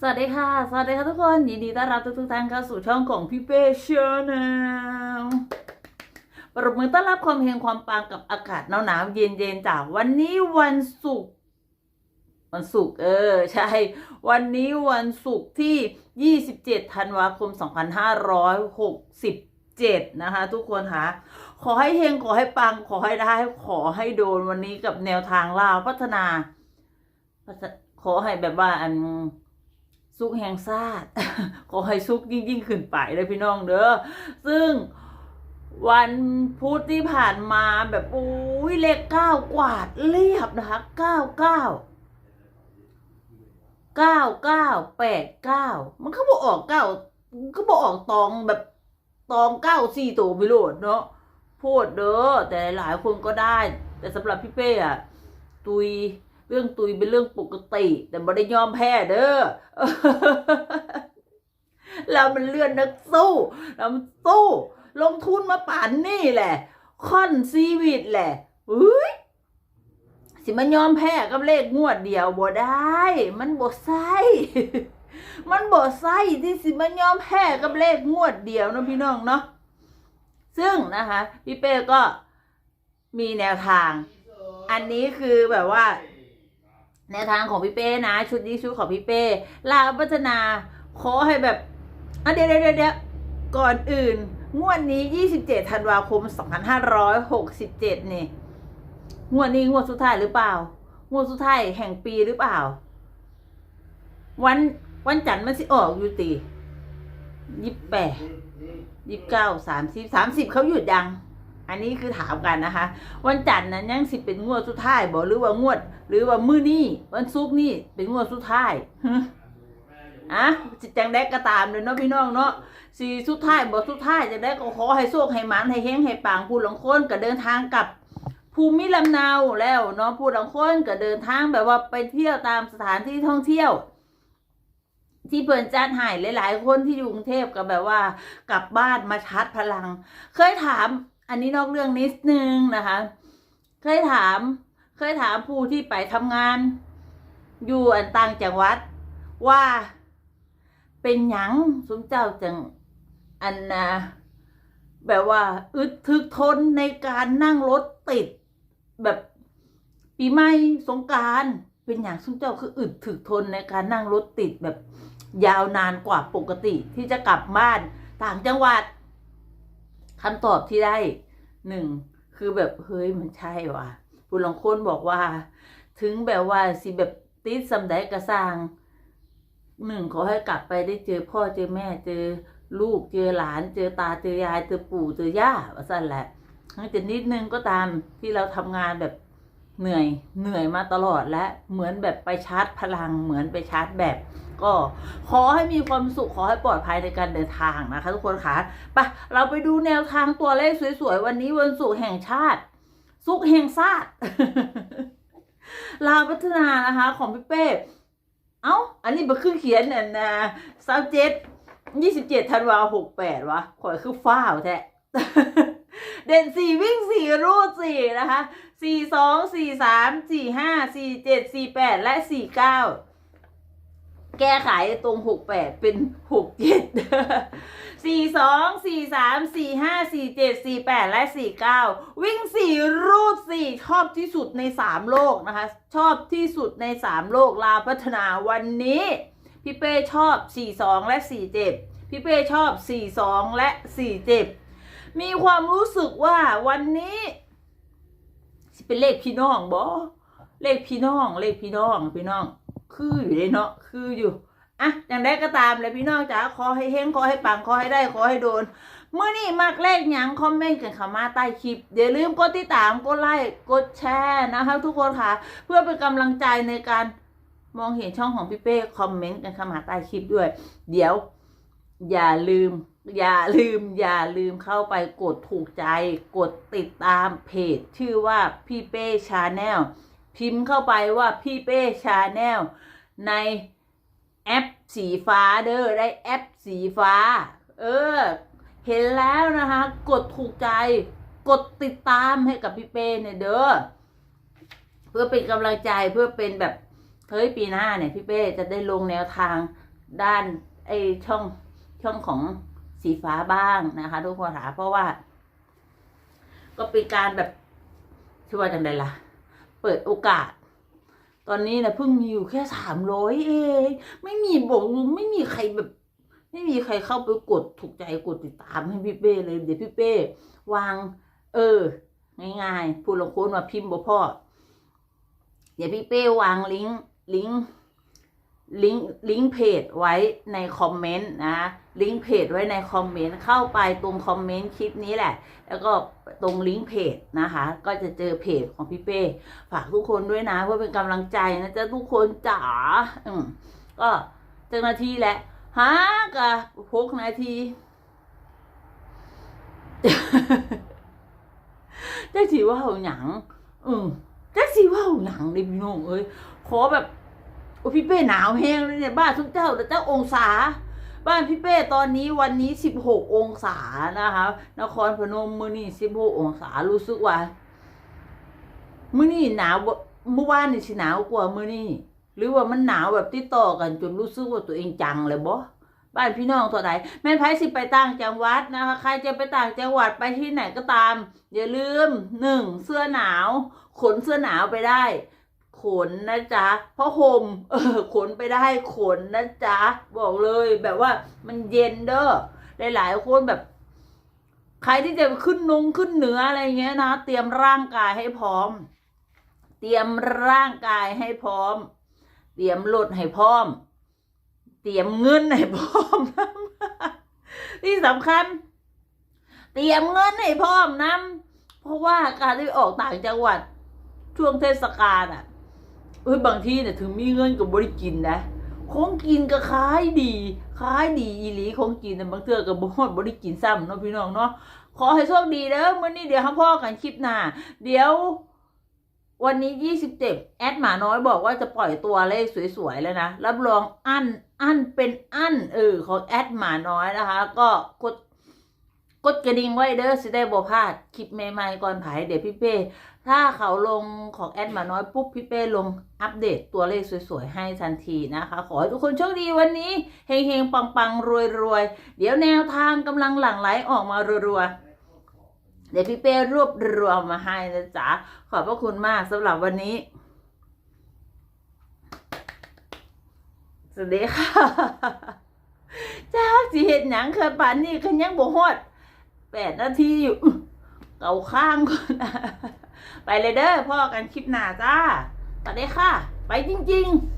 สวัสดีค่ะ สวัสดีค่ะทุกคน ยินดีต้อนรับทุกทุกท่านเข้าสู่ช่องของพี่เป้ชาแนลปรบมือต้อนรับความเฮงความปังกับอากาศหนาวๆเย็นๆจากวันนี้วันศุกร์วันศุกร์เออ ใช่ วันนี้วันศุกร์ที่ 27 ธันวาคม 2567 นะคะ ทุกคนค่ะขอให้เฮงขอให้ปัง ขอให้ได้ขอให้โดนวันนี้กับแนวทางลาวพัฒนา ขอให้แบบว่าอัน สุกแห่งซาดขอให้สุกยิ่งยิ่งขึ้นไปเลยพี่น้องเด้อซึ่งวันพุธที่ผ่านมาแบบอุ้ยเลขเก้ากวาดเรียบนะคะเก้าเก้าเก้าเก้าแปดเก้ามันก็บอกออกเก้าก็บอกออกตองแบบตองเก้าสี่ตัวไปโหลดเนาะพูดเด้อแต่หลายคนก็ได้ แต่สำหรับพี่เป้อะตุย รื่องตุยเป็นเรื่องปกติ แต่ไม่ได้ยอมแพ้เด้อเรามันเลื่อนนักสู้เรามันสู้ ลงทุนมาป่านนี่แหละ ค่อนซีวิตแหละอุ้ยสิมันยอมแพ้กับเลขงวดเดียวบ่ได้ มันบ่ใส่มันบ่ใส่ที่สิมันยอมแพ้กับเลขงวดเดียวนะพี่น้องเนาะซึ่งนะคะพี่เป้ก็มีแนวทาง อันนี้คือแบบว่า แนวทางของพี่เป้นะ ชุดนี้ชุดของพี่เป้ลาวพัฒนาขอให้แบบอะเดี๋ยวเดี๋ยวเดี๋ยวก่อนอื่น งวดนี้ 27ธันวาคม 2567นี่งวดนี้งวดสุดท้ายหรือเปล่า งวดสุดท้ายแห่งปีหรือเปล่า วันวันจันทร์มันสิออกอยู่ตียี่แปดยี่เก้าสามสิบสามสิบเขาหยุดยัง อันนี้คือถามกันนะคะ วันจันทร์นั้นยังสิเป็นงวดสุดท้ายบอกหรือว่างวด หรือว่ามื้อนี้วันศุกร์นี่เป็นงวดสุดท้ายฮะอะจิตจังได้ก็ตามเลยเนาะพี่น้องเนาะสีสุดท้ายบอกสุดท้ายจะได้ก็ขอให้โชคให้หมันให้เฮงให้ปังผู้หลังคนก็เดินทางกลับภูมิลำเนาแล้วเนาะผู้หลังคนก็เดินทางแบบว่าไปเที่ยวตามสถานที่ท่องเที่ยวที่เปิ่นจัดใหายหลาย ๆ คนที่อยู่กรุงเทพก็แบบว่า กลับบ้านมาชาร์จพลัง เคยถาม อันนี้นอกเรื่องนิดนึงนะคะ เคยถาม เคยถามผู้ที่ไปทำงาน อยู่อันต่างจังหวัด ว่าเป็นหยังสมเจ้าจังอันนะแบบว่า อึดทึกทนในการนั่งรถติด แบบปีใหม่สงการเป็นอย่างสมเจ้าคืออึดถึกทนในการนั่งรถติดแบบยาวนานกว่าปกติที่จะกลับบ้านต่างจังหวัด คำตอบที่ได้หนึ่งคือแบบเฮ้ยมันใช่ว่ะผู้ลองคนบอกว่า ถึงแบบว่าสิแบบติดสำได้กระสร้างหนึ่งขอให้กลับไปได้เจอพ่อเจอแม่เจอลูกเจอหลาน เจอตาเจอยายเจอปู่เจอย่าว่าสั้นแหละทั้งจะนิดนึงก็ตามที่เราทำงานแบบ เหนื่อยเหนื่อยมาตลอดและเหมือนแบบไปชาร์จพลังเหมือนไปชาร์จแบบ ก็ขอให้มีความสุขขอให้ปลอดภัยในการเดินทางนะคะ ทุกคนค่ะไปเราไปดูแนวทางตัวเลขสวยๆ วันนี้วันศุกร์แห่งชาติ สุขแห่งชาติลาวพัฒนานะคะ ของพี่เป้เอ้า อันนี้มันคือเขียนอันนะสามเจ็ดยี่สิบเจ็ดธันวาหกแปดวะข่อยคือฟ้าวแท้ เด่นสี่วิ่งสี่รูดสี่นะคะสี่สองสี่สามสี่ห้าสี่เจ็ดสี่แปดและสี่เก้าแก้ไขตรงหกแปดเป็นหกเจ็ดสี่สองสี่สามสี่ห้าสี่เจ็ดสี่แปดและสี่เก้าวิ่งสี่รูดสี่ชอบที่สุดในสามโลกนะคะ ชอบที่สุดในสามโลกลาพัฒนาวันนี้ พี่เป้ชอบสี่สองและสี่เจ็ดพี่เป้ชอบสี่สองและสี่เจ็ด มีความรู้สึกว่าวันนี้สิเป็นเลขพี่น้องบอเลขพี่น้อง เลขพี่น้องพี่น้อง คืออยู่เลยเนาะคืออยู่อะอย่างใดก็ตามเลยพี่น้องจ๋าขอให้เฮงขอให้ปังขอให้ได้ขอให้โดนเมื่อนี้มากเลขหยังคอมเมนต์กันเข้ามาใต้คลิปอย่าลืมกดติดตามกดไลค์กดแชร์นะคะทุกคนค่ะ เพื่อเป็นกำลังใจในการมองเห็นช่องของพี่เป้คอมเมนต์กันเข้ามาใต้คลิปด้วย เดี๋ยว อย่าลืม อย่าลืม อย่าลืมเข้าไปกดถูกใจ กดติดตามเพจ ชื่อว่าพี่เป้ชาแนลพิมพ์เข้าไปว่าพี่เป้ชาแนลในแอปสีฟ้าเด้อได้แอปสีฟ้า เออ เห็นแล้วนะคะ กดถูกใจ กดติดตามให้กับพี่เป้เนี่ยเด้อเพื่อเป็นกำลังใจเพื่อเป็นแบบเฮ้ยปีหน้าเนี่ยพี่เป้จะได้ลงแนวทางด้านไอช่อง ช่องของสีฟ้าบ้างนะคะทุกคนค่ะเพราะว่า ก็เป็นการแบบชื่อว่าจังไดล่ะ เปิดโอกาส ตอนนี้นะเพิ่งมีอยู่แค่สามร้อยเองไม่มีบอกไม่มีใครแบบ ไม่มีใครเข้าไปกดถูกใจกดติดตามให้พี่เป้เลยเดี๋ยวพี่เป้วาง เออ ง่ายๆพูดลงโค้นมาพิมพ์บ่พ่อเดี๋ยวพี่เป้วางลิงก์ลิงก์ ลิงก์ลิงก์เพจไว้ในคอมเมนต์นะลิงก์เพจไว้ในคอมเมนต์เข้าไปตรงคอมเมนต์คลิปนี้แหละ แล้วก็ตรงลิงก์เพจนะคะ ก็จะเจอเพจของพี่เป้ฝากทุกคนด้วยนะเพื่อเป็นกำลังใจนะจ๊ะทุกคนจ๋าอืมก็เจ้าหน้าที่แหละฮะกะหกนาทีจักสีว่าเอาหยังอืมจักสีว่าเอาหยังเลยพี่น้องเอ้ยขอแบบ โอ้พี่เป้หนาวแห้งเลยเนี่ยบ้านทุกเจ้าแต่เจ้าองศา บ้านพี่เป้ตอนนี้วันนี้สิบหกองศานะคะนครพนมมือนี่สิบหกองศารู้สึกว่ามือนี้หนาวเมื่อวานนี่สิหนาวกว่ามือนี้หรือว่ามันหนาวแบบติดต่อกันจนรู้สึกว่าตัวเองจังเลยบ่บ้านพี่น้องเท่าไหร่แม่นไผสิไปต่างจังหวัดนะคะใครจะไปต่างจังหวัดไปที่ไหนก็ตาม อย่าลืมหนึ่งเสื้อหนาว ขนเสื้อหนาวไปได้ ขนนะจ๊ะเพราะห่มเออขนไปได้ขนนะจ๊ะบอกเลยแบบว่ามันเย็นเด้อหลายๆคนแบบ ใครที่จะขึ้นนงขึ้นเหนืออะไรเงี้ยนะ เตรียมร่างกายให้พร้อม เตรียมร่างกายให้พร้อม เตรียมรถให้พร้อม เตรียมเงินให้พร้อม ที่สำคัญ เตรียมเงินให้พร้อมนะเพราะว่าการที่ออกต่างจังหวัดช่วงเทศกาลอะ เอ้ยบางที่เนี่ยถึงมีเงินกับบริกินนะของกินก็ขายดีขายดีอีหลีของกินแต่บางเทื่อกับบฮอดบริกินซ้ำเนาะพี่น้องเนาะขอให้โชคดีเด้อมื้อนี้เดี๋ยวให้พ่อกันคลิปหน้าเดี๋ยว วันนี้ยี่สิบเจ็ดแอดหมาน้อยบอกว่าจะปล่อยตัวเลขสวยๆแล้วนะรับรองอันอันเป็นอันเออของแอดหมาน้อยนะคะ ก็กดกดกระดิ่งไว้เด้อสิได้บ่พลาดคลิปใหม่ๆก่อนไผเดี๋ยวพี่เป้ ถ้าเขาลงของแอดมาน้อยปุ๊บพี่เป้ลงอัปเดตตัวเลขสวยๆ ให้ทันทีนะคะ ขอให้ทุกคนโชคดีวันนี้เฮงๆ ปังๆ รวยๆ เดี๋ยวแนวทางกำลังหลั่งไหลออกมารัวๆ เดี๋ยวพี่เป้รวบรวมมาให้นะจ๊ะ ขอบพระคุณมากสำหรับวันนี้ สวัสดีค่ะจ้าสิเห็นหนังเคยป่านนี่คันยังบ่ฮอดแปดนาทีอยู่เก่าข้างก่อน ไปเลยเด้อพ่อกันคลิปหน้าจ้าสวัสดีค่ะ ไปจริง ๆ